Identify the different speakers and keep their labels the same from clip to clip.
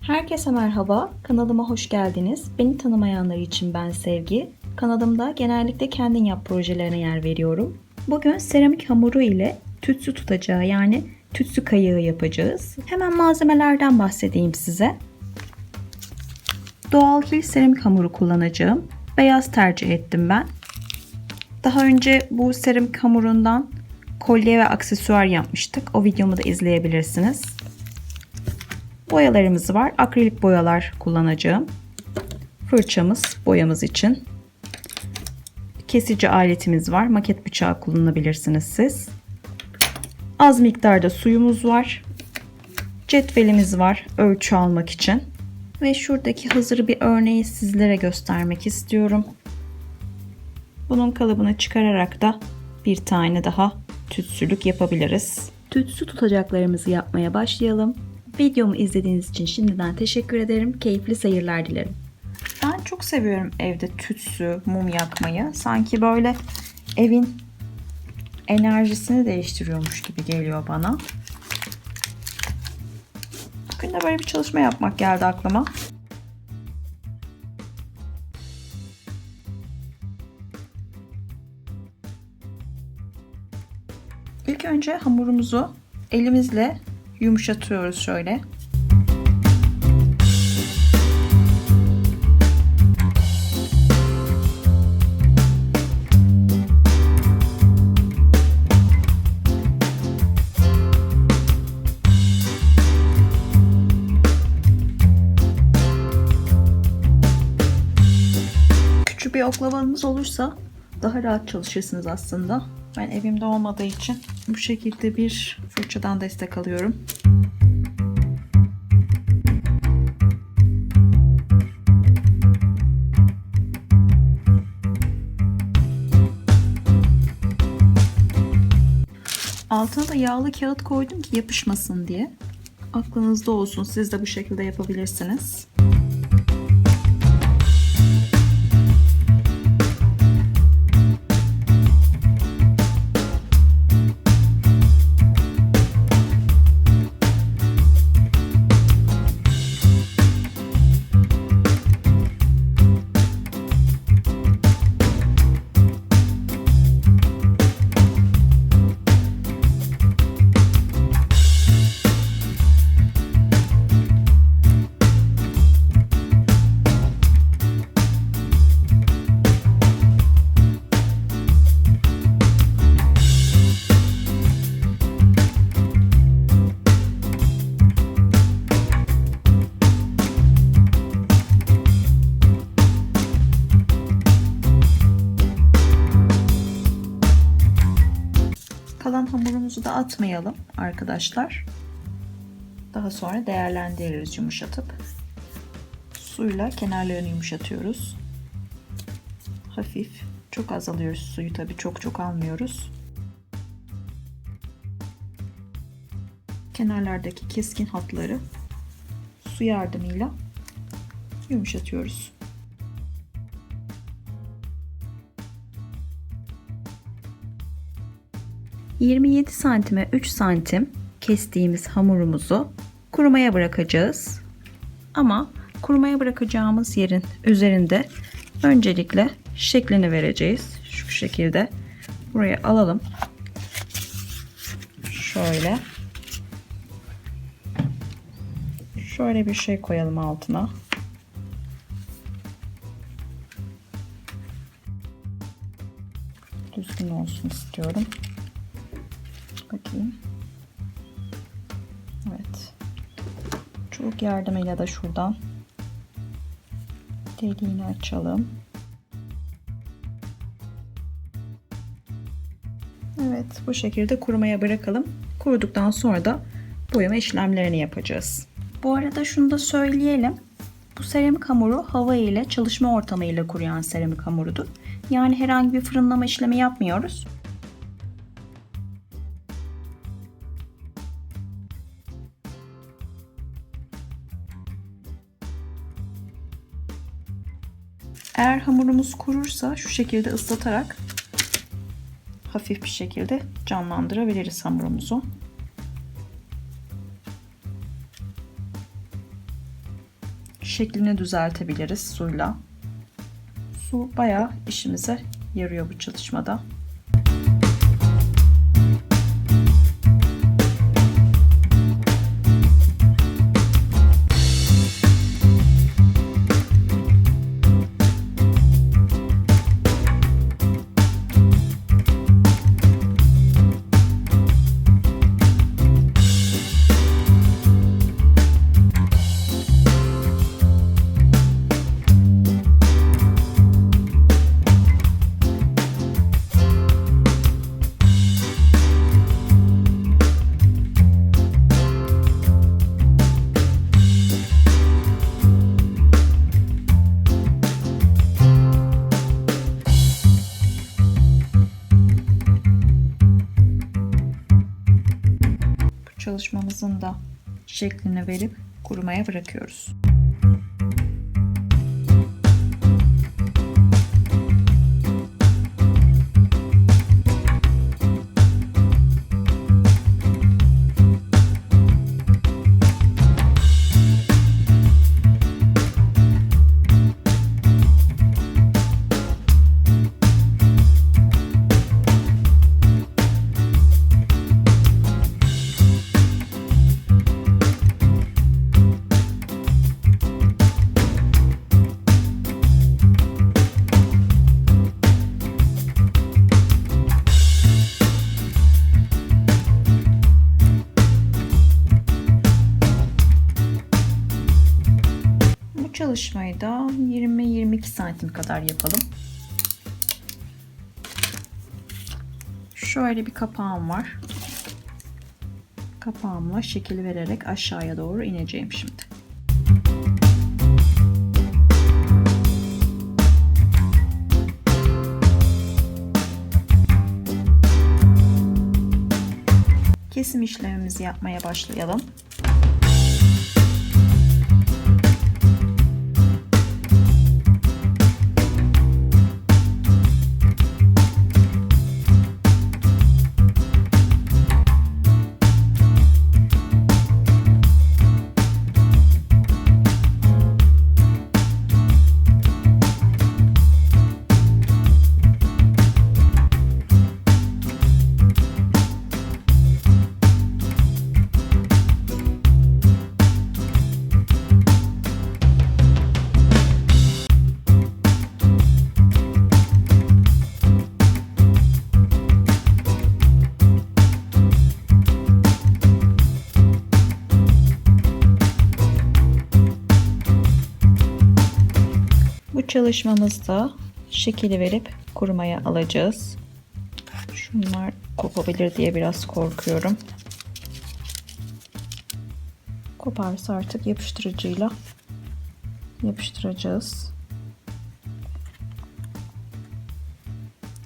Speaker 1: Herkese merhaba, kanalıma hoş geldiniz. Beni tanımayanlar için ben Sevgi. Kanalımda genellikle kendin yap projelerine yer veriyorum. Bugün seramik hamuru ile tütsü tutacağı yani tütsü kayığı yapacağız. Hemen malzemelerden bahsedeyim size. Doğal kil seramik hamuru kullanacağım. Beyaz tercih ettim ben. Daha önce bu seramik hamurundan kolye ve aksesuar yapmıştık. O videomu da izleyebilirsiniz. Boyalarımız var. Akrilik boyalar kullanacağım. Fırçamız boyamız için. Kesici aletimiz var. Maket bıçağı kullanabilirsiniz siz. Az miktarda suyumuz var. Cetvelimiz var ölçü almak için. Ve şuradaki hazır bir örneği sizlere göstermek istiyorum. Bunun kalıbını çıkararak da bir tane daha tütsülük yapabiliriz. Tütsü tutacaklarımızı yapmaya başlayalım. Videomu izlediğiniz için şimdiden teşekkür ederim. Keyifli seyirler dilerim. Ben çok seviyorum evde tütsü, mum yakmayı. Sanki böyle evin enerjisini değiştiriyormuş gibi geliyor bana. Bugün de böyle bir çalışma yapmak geldi aklıma. İlk önce hamurumuzu elimizle yumuşatıyoruz şöyle. Küçük bir oklavanız olursa daha rahat çalışırsınız aslında. Ben evimde olmadığı için bu şekilde bir fırçadan destek alıyorum. Altına da yağlı kağıt koydum ki yapışmasın diye. Aklınızda olsun. Siz de bu şekilde yapabilirsiniz. Atmayalım arkadaşlar. Daha sonra değerlendiririz yumuşatıp. Suyla kenarlarını yumuşatıyoruz. Hafif. Çok az alıyoruz suyu tabii çok çok almıyoruz. Kenarlardaki keskin hatları su yardımıyla yumuşatıyoruz. ...27 santime 3 santim kestiğimiz hamurumuzu kurumaya bırakacağız. Ama kurumaya bırakacağımız yerin üzerinde öncelikle şeklini vereceğiz. Şu şekilde buraya alalım. Şöyle. Şöyle bir şey koyalım altına. Düzgün olsun istiyorum. Bakayım. Evet. Çubuk yardımıyla da şuradan deliğini açalım. Evet bu şekilde kurumaya bırakalım. Kuruduktan sonra da boyama işlemlerini yapacağız. Bu arada şunu da söyleyelim. Bu seramik hamuru hava ile çalışma ortamı ile kuruyan seramik hamurudur. Yani herhangi bir fırınlama işlemi yapmıyoruz. Eğer hamurumuz kurursa şu şekilde ıslatarak hafif bir şekilde canlandırabiliriz hamurumuzu. Şeklini düzeltebiliriz suyla. Su bayağı işimize yarıyor bu çalışmada. Çalışmamızın da şeklini verip kurumaya bırakıyoruz. Çalışmayı da 20-22 santim kadar yapalım. Şöyle bir kapağım var. Kapağımla şekil vererek aşağıya doğru ineceğim şimdi. Kesim işlemimizi yapmaya başlayalım. Çalışmamızda şekili verip kurumaya alacağız. Şunlar kopabilir diye biraz korkuyorum. Koparsa artık yapıştırıcıyla yapıştıracağız.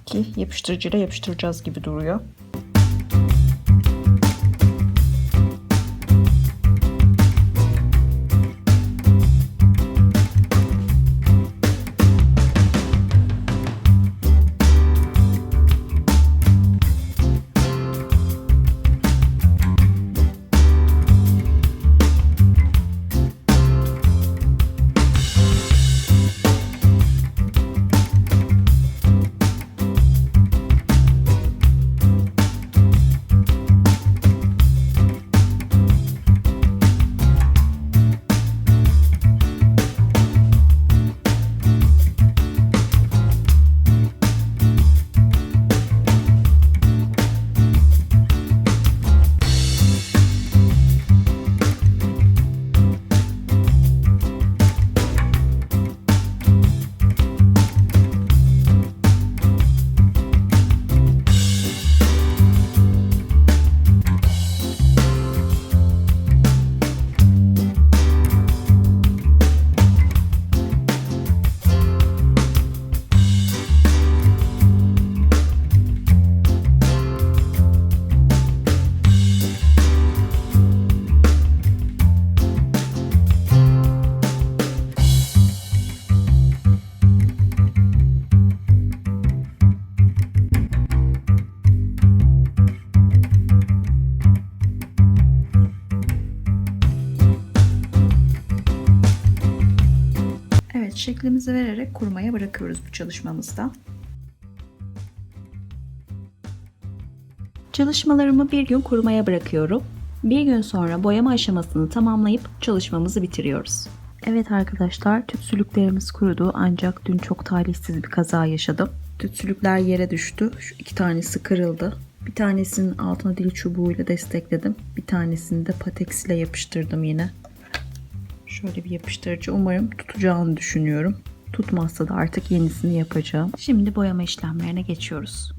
Speaker 1: Ki yapıştırıcıyla yapıştıracağız gibi duruyor. Şeklimizi vererek kurumaya bırakıyoruz bu çalışmamızda. Çalışmalarımı bir gün kurumaya bırakıyorum. Bir gün sonra boyama aşamasını tamamlayıp çalışmamızı bitiriyoruz. Evet arkadaşlar tütsülüklerimiz kurudu ancak dün çok talihsiz bir kaza yaşadım. Tütsülükler yere düştü. Şu iki tanesi kırıldı. Bir tanesinin altına dil çubuğuyla destekledim. Bir tanesini de pateks ile yapıştırdım yine. Şöyle bir yapıştırıcı umarım tutacağını düşünüyorum. Tutmazsa da artık yenisini yapacağım. Şimdi boyama işlemlerine geçiyoruz.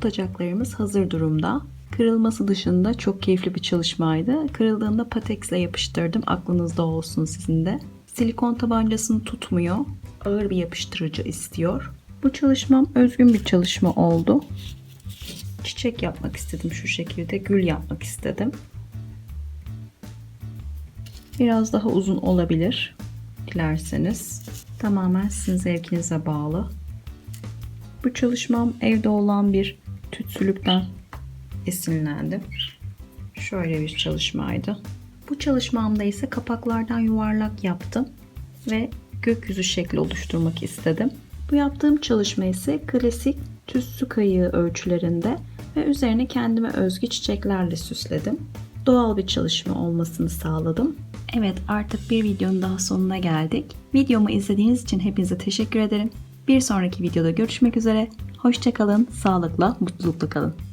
Speaker 1: Tutacaklarımız hazır durumda. Kırılması dışında çok keyifli bir çalışmaydı. Kırıldığında pateksle yapıştırdım. Aklınızda olsun sizin de. Silikon tabancasını tutmuyor. Ağır bir yapıştırıcı istiyor. Bu çalışmam özgün bir çalışma oldu. Çiçek yapmak istedim şu şekilde. Gül yapmak istedim. Biraz daha uzun olabilir dilerseniz. Tamamen sizin zevkinize bağlı. Bu çalışmam evde olan bir tütsülükten esinlendim. Şöyle bir çalışmaydı. Bu çalışmamda ise kapaklardan yuvarlak yaptım ve gökyüzü şekli oluşturmak istedim. Bu yaptığım çalışma ise klasik tütsü kayığı ölçülerinde ve üzerine kendime özgü çiçeklerle süsledim. Doğal bir çalışma olmasını sağladım. Evet artık bir videonun daha sonuna geldik. Videomu izlediğiniz için hepinize teşekkür ederim. Bir sonraki videoda görüşmek üzere. Hoşçakalın, sağlıkla, mutlulukla kalın.